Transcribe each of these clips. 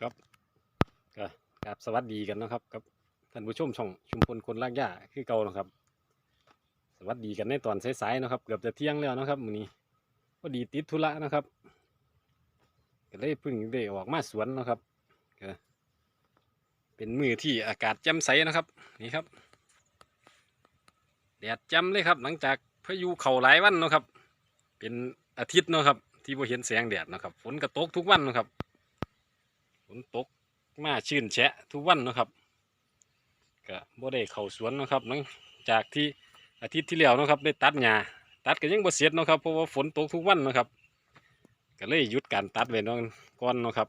ครับก็กราบสวัสดีกันนะครับกับท่านผู้ชมช่องชุมพลคนลากหญ้าคือเก่านะครับ สวัสดีกันในตอนสายๆนะครับ เกือบจะเที่ยงแล้วนะครับมื้อนี้พอดีติดธุระนะครับก็เลยเพิ่งได้ออกมาสวนนะครับก็เป็นมือที่อากาศแจ่มใสนะครับ นี่ครับแดดแจ่มเลยครับ หลังจากพายุเข่าหลายวันนะครับ เป็นอาทิตย์นะครับ ที่บ่เห็นแสงแดดนะครับฝนก็ตกทุกวันนะครับ นตกมาชื่นแฉะทุกวันนะครับก็บ่ได้เข้าสวนนะครับหลังจากที่อาทิตย์ที่แล้วนะครับ ได้ตัดหญ้าตัดก็ยังบ่เสร็จนะครับเพราะว่าฝนตกทุกวันนะครับ ก็เลยหยุดการตัดไว้นาะก่อนนะครับ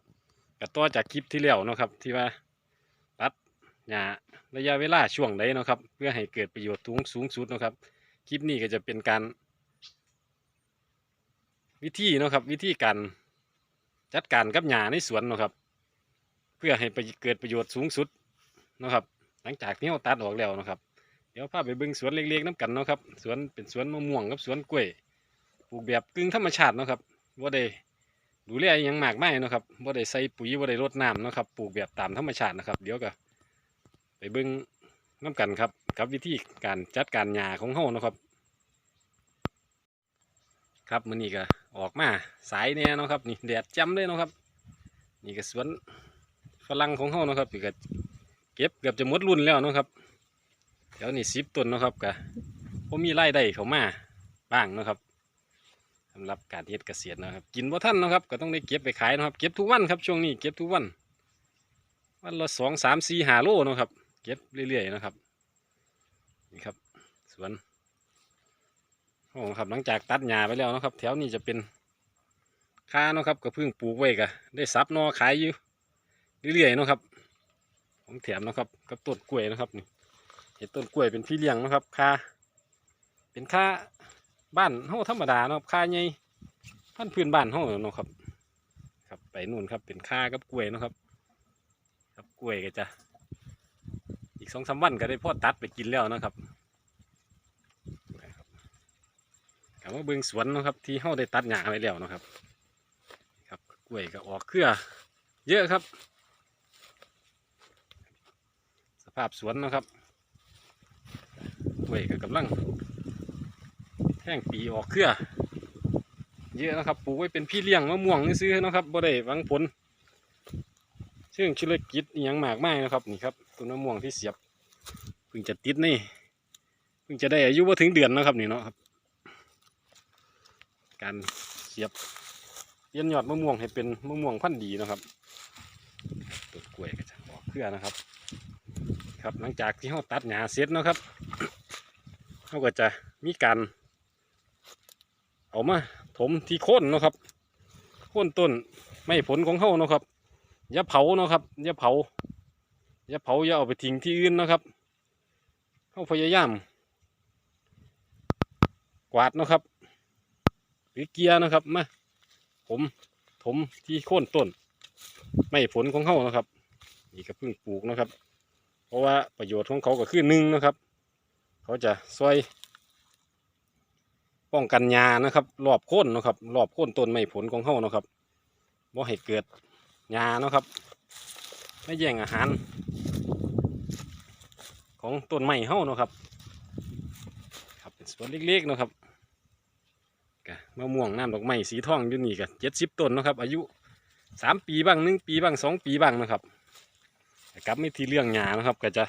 ก็ต่อจากคลิปที่แล้วนะครับ ที่ว่าตัดหญ้าระยะเวลาช่วงใดนะครับ เพื่อให้เกิดประโยชน์สูงสูงสุดนะครับ คลิปนี้ก็จะเป็นการ วิธีนะครับ วิธีการจัดการกับหญ้าในสวนนะครับ พื่อให้ไปเกิดประโยชน์สูงสุดนะครับ หลังจากที่เราตัดออกแล้วนะครับ เดี๋ยวพาไปเบิ่งสวนเล็กๆน้ำกันนะครับสวนเป็นสวนมะม่วงกับสวนกล้วยปลูกแบบกึ่งธรรมชาตินะครับว่าได้ดูแลอหยังมากมายเนะครับว่าได้ใส่ปุ๋ยว่าได้รดน้ำนะครับปลูกแบบตามธรรมชาตินะครับ เดี๋ยวก็ไปเบิ่งน้ำกันครับกับวิธีการจัดการหญ้าของเฮานะครับ ครับมื้อนี้ก็ออกมาสายแน่เนะครับนี่แดดจ้ำเลยนะครับ นี่ก็สวน ฝรั่งของเฮานะครับนี่ก็เก็บเกือบจะหมดรุ่นแล้วนะครับเดี๋ยวนี่สิบต้นนะครับก็พอมีไรายได้เขามาบ้างนะครับสำหรับการเฮ็ดเกษตรนะครับ กินบ่ทันนะครับ ก็ต้องได้เก็บไปขายนะครับ เก็บทุกวันครับช่วงนี้เก็บทุกวันวันละสองสามสี่หาโลนะครับ เก็บเรื่อยๆนะครับนี่ครับสวนโอ้ครับหลังจากตัดหญ้าไปแล้วนะครับ แถวนี้จะเป็นค่านะครับก็เพิ่งปลูกไว้ก็ได้ซับนอขายอยู่ เรื่อยๆนะครับของแถมนะครับ กับต้นกล้วยนะครับนี่เห็นต้นกล้วยเป็นพี่เลี้ยงนะครับค่าเป็นค่าบ้านเฮาธรรมดานะครับค่าใหญ่พันพื้นบ้านเฮาเนะครับ ครับไปนู่นครับเป็นค่ากับกล้วยนะครับครับกล้วยก็จะ อีกสองสามวันก็ได้พ่อตัดไปกินแล้วนะครับกลับมาเบิ่งสวนนะครับ ที่เฮาได้ตัดหญ้าไว้แล้วนะครับ ครับกล้วยก็ออกเครือ เยอะครับ ส ภาพสวนนะครับกล้วยก็กำลังแท่งปีออกเครือเยอะนะครับ ปลูกไว้เป็นพี่เลี้ยงมะม่วงที่ซื้อนะครับบ่ได้หวังผลเชิงธุรกิจย่างมากมายนะครับนี่ครับต้นมะม่วงที่เสียบเพิ่งจะติดนี่เพิ่งจะได้อายุว่าถึงเดือนนะครับนี่เนาะครับ การเสียบเลี่ยนยอดมะม่วงให้เป็นมะม่วงพันธุ์ดีนะครับต้นกล้วยก็จะออกเครือนะครับ ครับหลังจากที่เราตัดหญ้าเสร็จเนาะครับเราก็จะมีการ เอามาถมที่โค่นเนาะครับโค่นต้นไม่ผลของเขาเนาะครับอย่าเผาเนาะครับอย่าเผาอย่าเผาอย่าเอาไปทิ้งที่อื่นนะครับเขาพยายามกวาดเนาะครับหรือเกียร์นะครับมาผมถมที่โค่นต้น ไม่ผลของเขานะครับนี่ก็เพิ่งปลูกนะครับ เพราะว่าประโยชน์ของเขาก็คือหนึ่งนะครับ เขาจะช่วยป้องกันยานะครับ รอบโค่นนะครับ รอบโค่นต้นไม่ผลของเขานะครับว่าให้เกิดยานะครับ ไม่แย่งอาหาร ของต้นไม้เขานะครับ ครับเป็นสวนเล็กๆนะครับกะมะม่วงน้ำดอกไม้สีทองอยู่นี่กะเจ็ดสิบต้นนะครับ อายุสามปีบ้างหนึ่งปีบ้างสองปีบ้างนะครับ กลับไม่ที่เรื่องหญ้านะครับ ก็จะ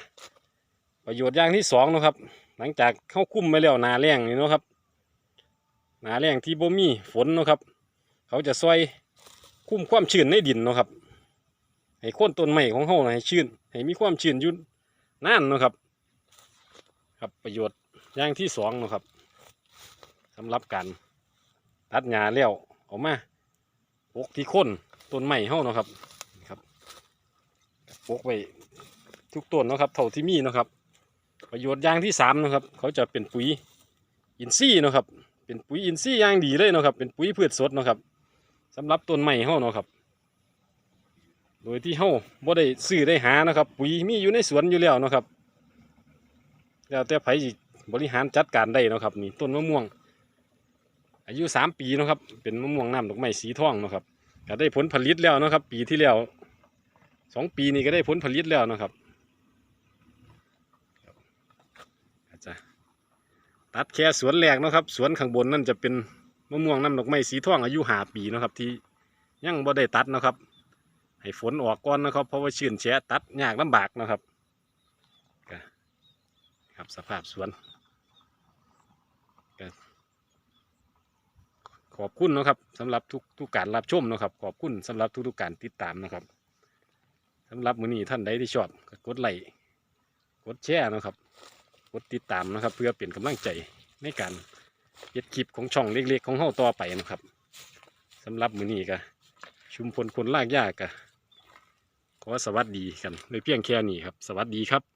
ประโยชน์อย่างที่สองนะครับ หลังจากเข้าคุ้มไปแล้วนาแรงนี่นะครับนาแรงที่บ่มีฝนนะครับ เขาจะซอยคุ้มความชื้นในดินนะครับให้ค่นต้นไม้ของเขาให้ชื้นให้มีความชื้นยุ่นนานนะครับ ครับประโยชน์อย่างที่สองนะครับสำหรับการตัดหญ้าแล้วออกมาปกที่โคนต้นไม้เฮาเนาะครับ ปลูกไว้ทุกต้นนะครับเท่าที่มีนะครับ ประโยชน์อย่างที่สามนะครับ เขาจะเป็นปุ๋ยอินทรีย์นะครับ เป็นปุ๋ยอินทรีย์อย่างดีเลยนะครับ เป็นปุ๋ยพืชสดนะครับสำหรับต้นไม้เฮานะครับ โดยที่เฮาบ่ได้ซื้อได้หานะครับ ปุ๋ยมีอยู่ในสวนอยู่แล้วนะครับแล้วแต่ไผบริหารจัดการได้นะครับนี่ต้นมะม่วง อายุสามปีนะครับ เป็นมะม่วงน้ำดอกไม้สีทองนะครับก็ได้ผลผลิตแล้วนะครับ ปีที่แล้ว สองปีนี้ก็ได้ผลผลิตแล้วนะครับอาจจะตัดแค่สวนแรกนะครับ สวนข้างบนนั่นจะเป็นมะม่วงน้ำดอกไม้สีทองอายุหาปีนะครับ ที่ยังบ่ได้ตัดนะครับ ให้ฝนออกก่อนนะครับ เพราะว่าชื้นแฉะตัดยากลำบากนะครับครับสภาพสวนขอบคุณนะครับสำหรับทุกทุกการรับชมนะครับ ขอบคุณสำหรับทุกทุกการติดตามนะครับ สำหรับมือนี้ท่านใดที่ชอบก็กดไลค์กดแชร์นะครับ กดติดตามนะครับ เพื่อเปลี่ยนกำลังใจในการเก็ดคลิปของช่องเล็กๆ ของเฮาต่อไปนะครับสำหรับมือนี้ก็ชุมพลคนลากยากก็ขอสวัสดีกันเลยเพียงแค่นี้ครับ สวัสดีครับ